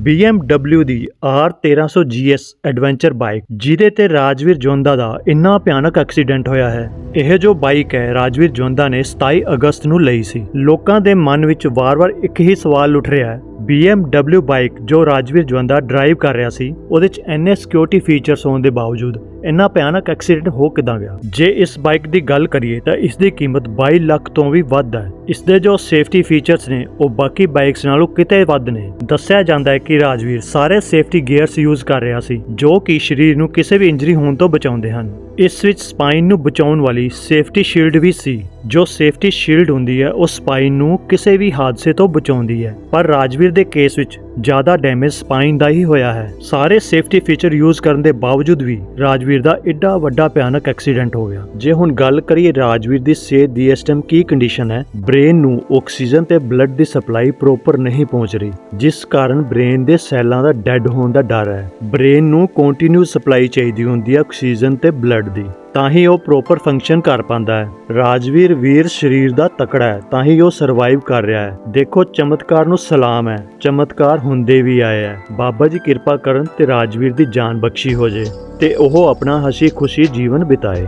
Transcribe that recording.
BMW ਦੀ R1300 GS adventure bike, ਜਿਹਦੇ ਤੇ ਰਾਜਵੀਰ ਜੋਂਦਾ ਦਾ ਇੰਨਾ ਭਿਆਨਕ ਐਕਸੀਡੈਂਟ ਹੋਇਆ ਹੈ। ਇਹ ਜੋ ਬਾਈਕ ਹੈ, ਰਾਜਵੀਰ ਜੋਂਦਾ ਨੇ 27 ਅਗਸਤ ਨੂੰ ਲਈ ਸੀ। ਲੋਕਾਂ ਦੇ ਮਨ ਵਿੱਚ ਵਾਰ-ਵਾਰ ਇੱਕ ਹੀ ਸਵਾਲ ਉੱਠ ਰਿਹਾ ਹੈ BMW ਬਾਈਕ ਜੋ ਰਾਜਵੀਰ ਜਵੰਦਾ ਡਰਾਈਵ ਕਰ ਰਿਹਾ ਸੀ, ਉਹਦੇ 'ਚ ਇੰਨੇ ਸਿਕਿਉਰਿਟੀ ਫੀਚਰਸ ਹੋਣ ਦੇ ਬਾਵਜੂਦ ਇੰਨਾ ਭਿਆਨਕ ਐਕਸੀਡੈਂਟ ਹੋ ਕਿਦਾਂ ਗਿਆ? ਜੇ ਇਸ ਬਾਈਕ ਦੀ ਗੱਲ ਕਰੀਏ ਤਾਂ ਇਸ ਦੀ ਕੀਮਤ 22 ਲੱਖ ਤੋਂ ਵੀ ਵੱਧ ਹੈ। ਇਸ ਦੇ ਜੋ ਸੇਫਟੀ ਫੀਚਰਸ ਨੇ, ਉਹ ਬਾਕੀ ਬਾਈਕਸ ਨਾਲੋਂ ਕਿਤੇ ਵੱਧ ਨੇ। ਦੱਸਿਆ ਜਾਂਦਾ ਹੈ ਕਿ ਰਾਜਵੀਰ ਸਾਰੇ ਸੇਫਟੀ ਗੀਅਰਸ ਯੂਜ਼ ਕਰ ਰਿਹਾ ਸੀ, ਜੋ ਕਿ ਸਰੀਰ ਨੂੰ ਕਿਸੇ ਵੀ ਇੰਜਰੀ ਹੋਣ ਤੋਂ ਬਚਾਉਂਦੇ ਹਨ। ਇਸ ਵਿੱਚ ਸਪਾਈਨ ਨੂੰ ਬਚਾਉਣ ਵਾਲੀ ਸੇਫਟੀ ਸ਼ੀਲਡ ਵੀ ਸੀ। ਜੋ ਸੇਫਟੀ ਸ਼ੀਲਡ ਹੁੰਦੀ ਹੈ, ਉਹ ਸਪਾਈਨ ਨੂੰ ਕਿਸੇ ਵੀ ਹਾਦਸੇ ਤੋਂ ਬਚਾਉਂਦੀ ਹੈ। ਪਰ ਰਾਜਵੀਰ ਦੇ ਕੇਸ ਵਿੱਚ ਜ਼ਿਆਦਾ ਡੈਮੇਜ ਸਪਾਈਨ ਦਾ ਹੀ ਹੋਇਆ ਹੈ। ਸਾਰੇ ਸੇਫਟੀ ਫੀਚਰ ਯੂਜ਼ ਕਰਨ ਦੇ ਬਾਵਜੂਦ ਵੀ ਰਾਜਵੀਰ ਦਾ ਏਡਾ ਵੱਡਾ ਭਿਆਨਕ ਐਕਸੀਡੈਂਟ ਹੋ ਗਿਆ। ਜੇ ਹੁਣ ਗੱਲ ਕਰੀਏ ਰਾਜਵੀਰ ਦੀ ਸਿਹਤ ਦੀ, ਇਸ ਟਾਈਮ ਕੀ ਕੰਡੀਸ਼ਨ ਹੈ? ਬ੍ਰੇਨ ਨੂੰ ਆਕਸੀਜਨ ਤੇ ਬਲੱਡ ਦੀ ਸਪਲਾਈ ਪ੍ਰੋਪਰ ਨਹੀਂ ਪਹੁੰਚ ਰਹੀ, ਜਿਸ ਕਾਰਨ ਬ੍ਰੇਨ ਦੇ ਸੈੱਲਾਂ ਦਾ ਡੈੱਡ ਹੋਣ ਦਾ ਡਰ ਹੈ। ਬ੍ਰੇਨ ਨੂੰ ਕੰਟੀਨਿਊ ਸਪਲਾਈ ਚਾਹੀਦੀ ਹੁੰਦੀ ਹੈ ਆਕਸੀਜਨ ਤੇ ਬਲੱਡ ਦੀ। ਤਾਂ ਹੀ ਉਹ ਪ੍ਰੋਪਰ ਫੰਕਸ਼ਨ ਕਰ ਪਾਉਂਦਾ ਹੈ। ਰਾਜਵੀਰ ਵੀਰ ਸਰੀਰ ਦਾ ਤਕੜਾ ਹੈ, ਤਾਂ ਹੀ ਉਹ ਸਰਵਾਈਵ ਕਰ ਰਿਹਾ ਹੈ। ਦੇਖੋ, ਚਮਤਕਾਰ ਨੂੰ ਸਲਾਮ ਹੈ। ਚਮਤਕਾਰ ਹੁੰਦੇ ਵੀ ਆਏ ਹੈ। ਬਾਬਾ ਜੀ ਕਿਰਪਾ ਕਰਨ ਤੇ ਰਾਜਵੀਰ ਦੀ ਜਾਨ ਬਖਸ਼ੀ ਹੋ ਜੇ ਤੇ ਉਹ ਆਪਣਾ ਹਸੀ ਖੁਸ਼ੀ ਜੀਵਨ ਬਿਤਾਏ।